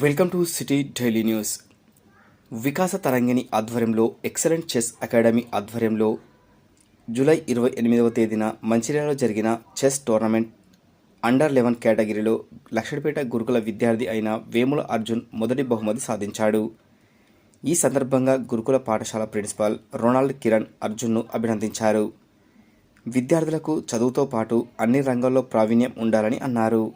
Welcome to city daily news. Vikasa Tarangini ఆధ్వర్యంలో excellent chess academy ఆధ్వర్యంలో July ఇరవై ఎనిమిదవ తేదీన మంచిర్యాలలో జరిగిన చెస్ టోర్నమెంట్ అండర్ లెవెన్ కేటగిరీలో లక్షడిపేట గురుకుల విద్యార్థి అయిన వేముల అర్జున్ మొదటి బహుమతి సాధించాడు. ఈ సందర్భంగా గురుకుల పాఠశాల ప్రిన్సిపాల్ రొనాల్డ్ కిరణ్ అర్జున్ను అభినందించారు. విద్యార్థులకు చదువుతో పాటు అన్ని రంగాల్లో ప్రావీణ్యం ఉండాలని అన్నారు.